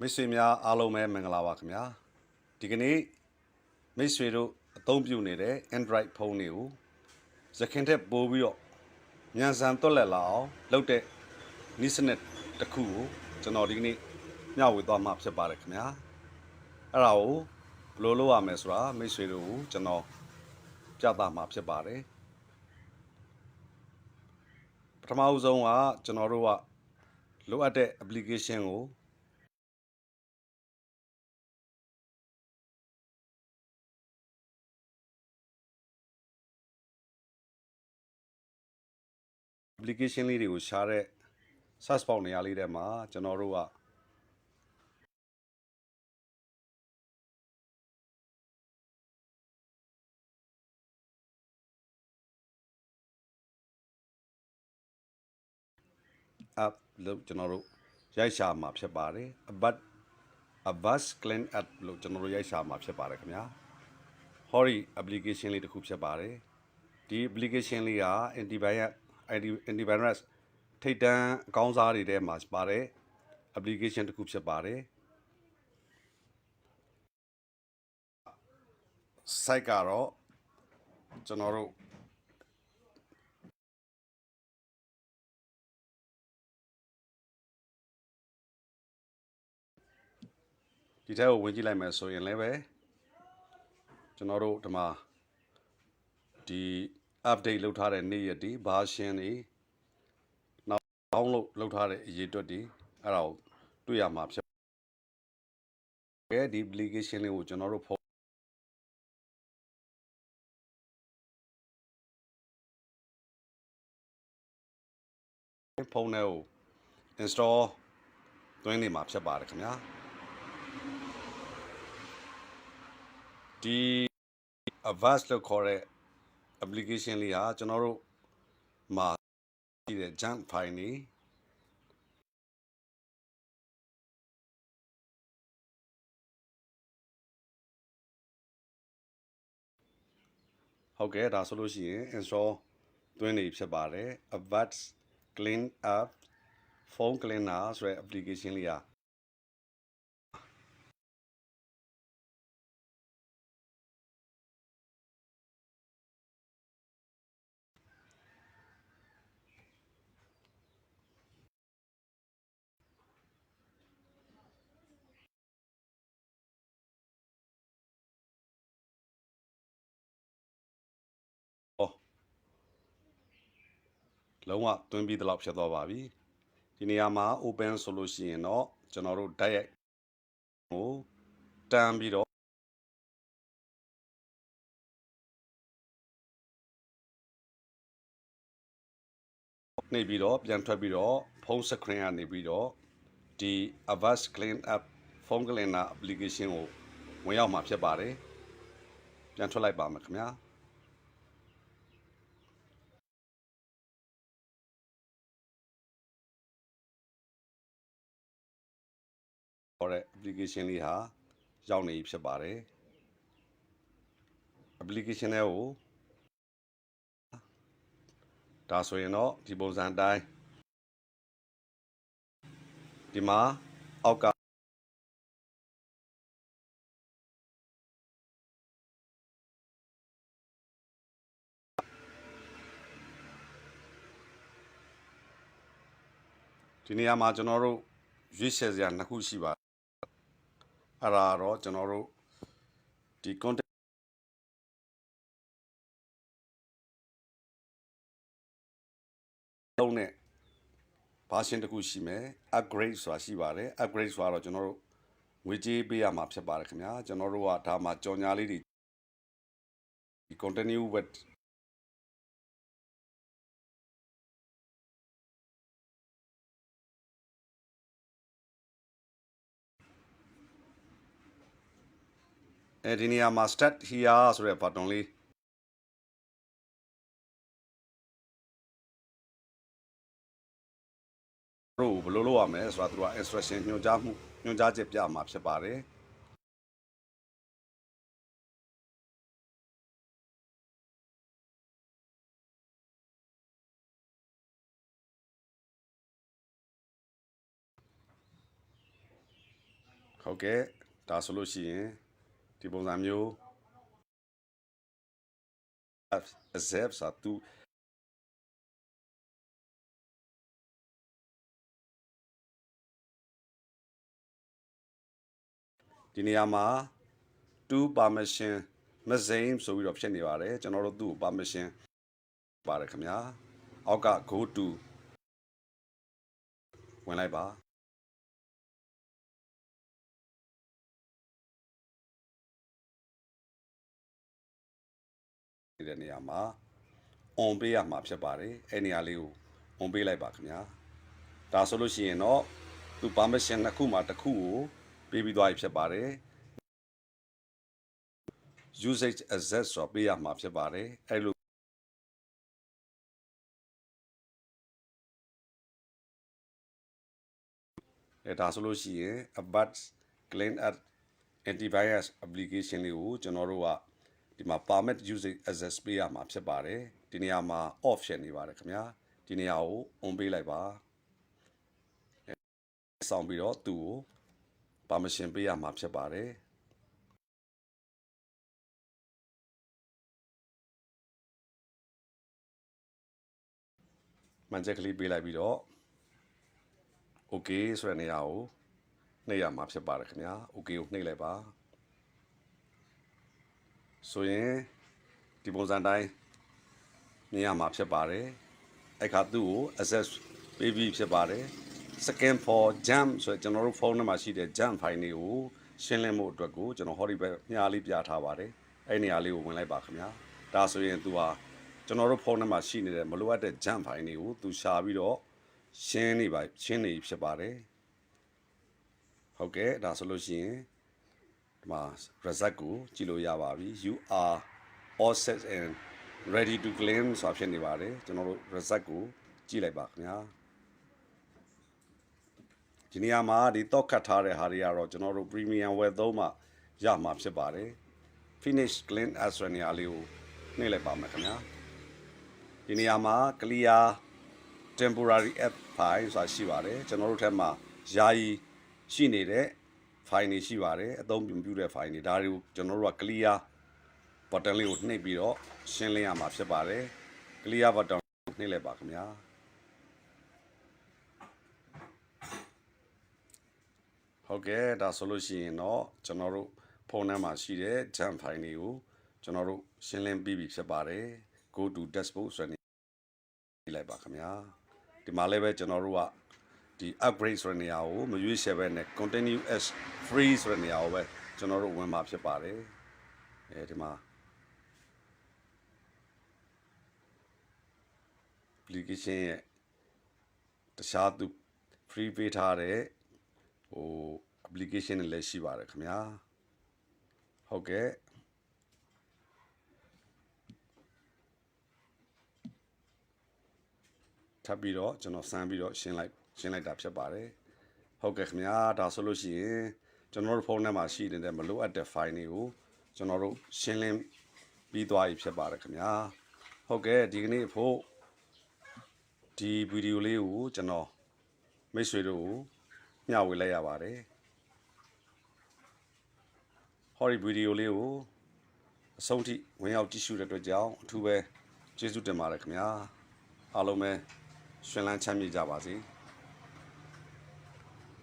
မိတ်ဆွေများအားလုံးပဲမင်္ဂလာပါခင်ဗျာဒီကနေ့မိတ်ဆွေတို့အသုံးပြုနေတဲ့ Android ဖုန်းတွေကိုသခင်ထက်ပိုပြီးတော့မြန်ဆန်တွက်လက်လာအောင်လုပ်တဲ့နည်းစနစ်တစ်ခုကိုကျွန်တော်ဒီကနေ့မျှဝေသွားမှာဖြစ်ပါတယ်ခင်ဗျာအဲ့ဒါကိုဘယ်လိုလုပ်ရမလဲဆိုတာမိတ်ဆွေတို့ကိုကျွန်တော်ပြသမှာဖြစ်ပါတယ်ပထမဦးဆုံးကကျွန်တော်တို့ကလိုအပ်တဲ့ application ကို application လေးတွေကိုရှားတဲ့ search box နေရာလေးထဲမှာကျွန်တော်တို့က app လို့ကျွန်တော်တို့ရိုက်ရှာမှာဖြစ်ပါတယ် but avas clean app လို့ကျွန်တော်တို့ရိုက်ရှာမှာဖြစ်ပါတယ်ခင်ဗျာ hori application လေးတစ်ခုဖြစ်ပါတယ်ဒီ application လေးက antivirus antivirus ထိတ်တန်းအကောင်းစားတွေထဲမှာပါတဲ့ application တစ်ခုဖြစ်ပါတယ် site ကတော့ကျွန်တော်တို့ဒီထဲကိုဝင်ကြည့်လိုက်မယ်ဆိုရင်လည်းပဲကျွန်တော်တို့ဒီမှာဒီ update လုပ်ထားတဲ့နေ့ရက်ဒီ version တွေနောက် download လုပ်ထားတဲ့အရေးအတွက်တွေအဲ့ဒါကိုတွေ့ရမှာဖြစ်ကဲဒီ application လေးကိုကျွန်တော်တို့ဖုန်းဖုန်းထဲကို install သွင်းနေမှာဖြစ်ပါတယ်ခင်ဗျာဒီ avast လို့ခေါ်တဲ့ application လေးဟာကျွန်တော်တို့မှာရှိတဲ့ junk file နေဟုတ်ကဲ့ဒါဆိုလို့ရှိရင် install သွင်းနေဖြစ်ပါတယ် avast clean up phone cleaner ဆိုတဲ့ application လေးဟာဟော လုံးဝတွင်းပြီးတလောက်ဖြစ်သွားပါပြီဒီနေရာမှာ open ဆိုလို့ရှိရင်တော့ကျွန်တော်တို့ဓာတ်ရိုက်ကိုတန်းပြီးတော့နေပြီးတော့ပြန်ထွက်ပြီးတော့ဖုန်း screen ကနေပြီးတော့ဒီ Avast Clean App Phone Cleaner application ကိုဝင်ရောက်မှာဖြစ်ပါတယ်ပြန်ထွက်လိုက်ပါမယ်ခင်ဗျာ ခေါ်တဲ့ application လေးဟာရောက်နေပြီဖြစ်ပါတယ် application တွေကိုဒါဆိုရင်တော့ဒီပုံစံအတိုင်းဒီမှာအောက်ကဒီနေရာမှာကျွန်တော်တို့ရွေးချယ်စရာနှစ်ခုရှိပါတယ် အဲ့ဒါတော့ကျွန်တော်တို့ဒီ content လုံးနဲ့ version တစ်ခုရှိမယ် upgrade ဆိုတာရှိပါတယ် upgrade ဆိုတာတော့ကျွန်တော်တို့ငွေကြေးပေးရမှာဖြစ်ပါတယ်ခင်ဗျာကျွန်တော်တို့ကဒါမှကြော်ညာလေးတွေဒီ continue with အဲဒီနေရာမှာ start here ဆိုတဲ့ button လေးတို့ဘယ်လိုလုပ်ရမလဲဆိုတာသူက instruction ညွှန်ကြားမှုညွှန်ကြားချက်ပြမှာဖြစ်ပါတယ်ဟုတ်ကဲ့ဒါဆိုလို့ရှိရင် ဒီပုံစံမျိုး accept စာသူဒီနေရာမှာ to permission message ဆိုပြီးတော့ဖြစ်နေပါတယ်ကျွန်တော်တို့သူ့ကို permission ပါတယ်ခင်ဗျာအောက်က go to ဝင်လိုက်ပါ တဲ့နေရာမှာ on ပေးရမှာဖြစ်ပါတယ်အဲ့နေရာလေးကို on ပေးလိုက်ပါခင်ဗျာဒါဆိုလို့ရှိရင်တော့သူ permission နှစ်ခုမှာတစ်ခုကိုပေးပြီးသွားပြီဖြစ်ပါတယ် usage access ဆိုတော့ပေးရမှာဖြစ်ပါတယ်အဲ့လိုအဲဒါဆိုလို့ရှိရင် about clean at antivirus application လေးကိုကျွန်တော်တို့က ဒီမှာ permit usage access ပေးရမှာဖြစ်ပါတယ်ဒီနေရာမှာ off ဖြစ်နေပါတယ်ခင်ဗျာဒီနေရာကို on ပေးလိုက်ပါအဲဆောင်ပြီးတော့သူ့ကို permission ပေးရမှာဖြစ်ပါတယ်မှန်ချက်ကလေးပေးလိုက်ပြီးတော့ okay ဆိုတဲ့နေရာကိုနှိပ်ရမှာဖြစ်ပါတယ်ခင်ဗျာ okay ကိုနှိပ်လိုက်ပါ ဆိုရင်ဒီပုံစံတိုင်းမြင်ရမှာဖြစ်ပါတယ်အဲ့ခါသူ့ကို access ပေးပြီးဖြစ်ပါတယ် scan for jam ဆိုတော့ကျွန်တော်တို့ဖုန်းထဲမှာရှိတဲ့ jam file တွေကိုရှင်းလင်းမှုအတွက်ကိုကျွန်တော်ဟောဒီဘက်မြားလေးပြထားပါတယ်အဲ့နေရာလေးကိုဝင်လိုက်ပါခင်ဗျာဒါဆိုရင်သူဟာကျွန်တော်တို့ဖုန်းထဲမှာရှိနေတဲ့မလိုအပ်တဲ့ jam file တွေကိုသူရှာပြီးတော့ရှင်းနေပါရှင်းနေဖြစ်ပါတယ်ဟုတ်ကဲ့ဒါဆိုလို့ရှိရင် ဒီမှာ result ကိုကြည့်လို့ရပါပြီ you are all set and ready to claim ဆိုတာဖြစ်နေပါတယ်ကျွန်တော်တို့ result ကိုကြည့်လိုက်ပါခင်ဗျာဒီနေရာမှာဒီတော့ခတ်ထားတဲ့ဟာတွေကတော့ကျွန်တော်တို့ premium web သုံးမှရမှာဖြစ်ပါတယ် finish clean as ဆိုတဲ့နေရာလေးကိုနှိပ်လိုက်ပါမယ်ခင်ဗျာဒီနေရာမှာ clear temporary app file ဆိုတာရှိပါတယ်ကျွန်တော်တို့ထက်မှာယာယီရှိနေတဲ့ file တွေရှိပါတယ်အသုံးပြုပြုတဲ့ file တွေဒါတွေကိုကျွန်တော်တို့က clear button လေးကိုနှိပ်ပြီးတော့ရှင်းလင်းရမှာဖြစ်ပါတယ် clear button ကိုနှိပ်လိုက်ပါခင်ဗျာဟုတ်ကဲ့ဒါဆိုလို့ရှိရင်တော့ကျွန်တော်တို့ဖုန်းထဲမှာရှိတဲ့ jam file တွေကိုကျွန်တော်တို့ရှင်းလင်းပြီးပြီဖြစ်ပါတယ် go to dashboard ဆိုတဲ့ပြလိုက်ပါခင်ဗျာဒီမှာလည်းပဲကျွန်တော်တို့က ဒီ upgrade ဆိုတဲ့နေရာကိုမရွေးချယ်ပဲနဲ့ continue as free ဆိုတဲ့နေရာကိုပဲကျွန်တော်တို့ဝင်มาဖြစ်ပါတယ်အဲဒီမှာ application ရဲ့တခြားသူ free ပေးထားတဲ့ဟို application တွေလည်းရှိပါတယ်ခင်ဗျာဟုတ်ကဲ့ထပ်ပြီးတော့ကျွန်တော်စမ်းပြီးတော့ရှင်းလိုက် ရှင်းလိုက်တာဖြစ်ပါတယ်ဟုတ်ကဲ့ခင်ဗျာဒါဆိုလို့ရှိရင်ကျွန်တော်တို့ဖုန်းထဲမှာရှိနေတဲ့မလိုအပ်တဲ့ file တွေကိုကျွန်တော်တို့ရှင်းလင်းပြီးသွားပြီဖြစ်ပါတယ်ခင်ဗျာဟုတ်ကဲ့ဒီကနေ့ဖို့ဒီဗီဒီယိုလေးကိုကျွန်တော်မိတ်ဆွေတို့ကိုမျှဝေလိုက်ရပါတယ်ဟောဒီဗီဒီယိုလေးကိုအဆုံးထိဝင်ရောက်ကြည့်ရှုတဲ့အတွက်ကြောင့်အထူးပဲကျေးဇူးတင်ပါတယ်ခင်ဗျာအားလုံးပဲရှင်လန်းချမ်းမြေ့ကြပါစေ။